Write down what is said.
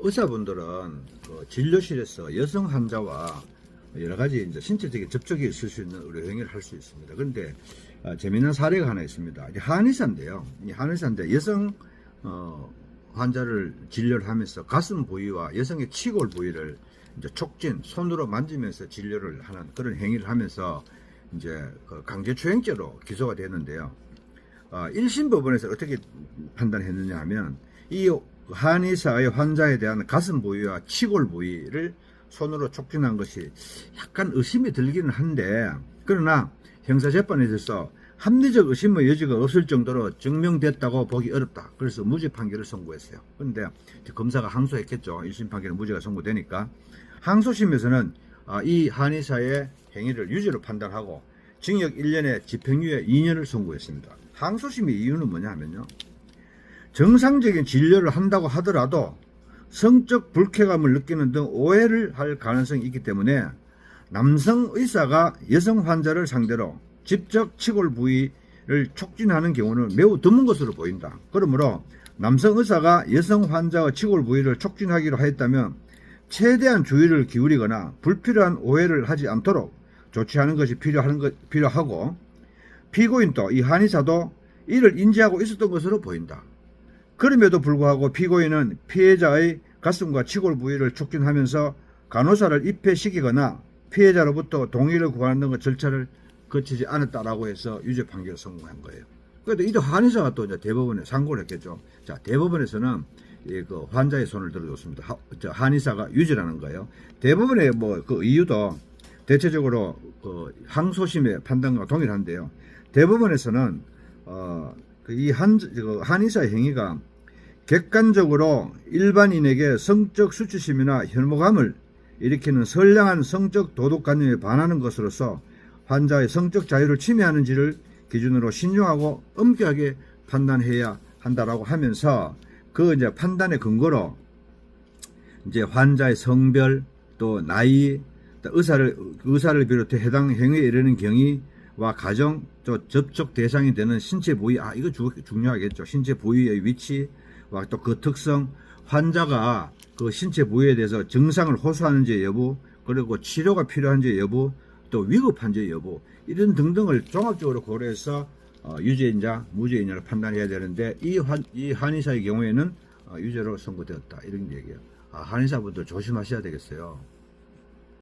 의사분들은 그 진료실에서 여성 환자와 여러 가지 이제 신체적인 접촉이 있을 수 있는 의료 행위를 할 수 있습니다. 그런데 아, 재미난 사례가 하나 있습니다. 한의사인데요. 이 한의사인데 여성 어, 환자를 진료를 하면서 가슴 부위와 여성의 치골 부위를 이제 촉진 손으로 만지면서 진료를 하는 그런 행위를 하면서 이제 그 강제추행죄로 기소가 됐는데요. 어, 1심 법원에서 어떻게 판단했느냐 하면 이 한의사의 환자에 대한 가슴 부위와 치골 부위를 손으로 촉진한 것이 약간 의심이 들기는 한데 그러나 형사재판에 있어서 합리적 의심의 여지가 없을 정도로 증명됐다고 보기 어렵다. 그래서 무죄 판결을 선고했어요. 그런데 검사가 항소했겠죠. 1심 판결은 무죄가 선고되니까 항소심에서는 아, 이 한의사의 행위를 유죄로 판단하고 징역 1년에 집행유예 2년을 선고했습니다. 항소심의 이유는 뭐냐 하면요. 정상적인 진료를 한다고 하더라도 성적 불쾌감을 느끼는 등 오해를 할 가능성이 있기 때문에 남성 의사가 여성 환자를 상대로 직접 치골 부위를 촉진하는 경우는 매우 드문 것으로 보인다. 그러므로 남성 의사가 여성 환자의 치골 부위를 촉진하기로 하였다면 최대한 주의를 기울이거나 불필요한 오해를 하지 않도록 조치하는 것이 필요한 것, 필요하고 피고인도 이 한의사도 이를 인지하고 있었던 것으로 보인다. 그럼에도 불구하고 피고인은 피해자의 가슴과 치골 부위를 촉진하면서 간호사를 입회시키거나 피해자로부터 동의를 구하는 것 절차를 거치지 않았다라고 해서 유죄 판결을 선고한 거예요. 그래도 이제 한의사가 또 이제 대법원에 상고를 했겠죠. 자, 대법원에서는 이그 환자의 손을 들어줬습니다. 하- 저 한의사가 유죄라는 거예요. 대법원의 뭐 그 이유도 대체적으로 그 항소심의 판단과 동일한데요. 대법원에서는 어, 그 이 한, 그 한의사의 행위가 객관적으로 일반인에게 성적 수치심이나 혐오감을 일으키는 선량한 성적 도덕관념에 반하는 것으로서 환자의 성적 자유를 침해하는지를 기준으로 신중하고 엄격하게 판단해야 한다라고 하면서 그 이제 판단의 근거로 이제 환자의 성별 또 나이 또 의사를 의사를 비롯해 해당 행위에 이르는 경위 와 가정 또 접촉 대상이 되는 신체 부위 아 이거 주- 중요하겠죠 신체 부위의 위치와 또 그 특성 환자가 그 신체 부위에 대해서 증상을 호소하는지 여부 그리고 치료가 필요한지 여부 또 위급한지 여부 이런 등등을 종합적으로 고려해서 어, 유죄인자 무죄인자를 판단해야 되는데 이, 환, 이 한의사의 경우에는 어, 유죄로 선고되었다 이런 얘기예요. 아, 한의사분들 조심하셔야 되겠어요.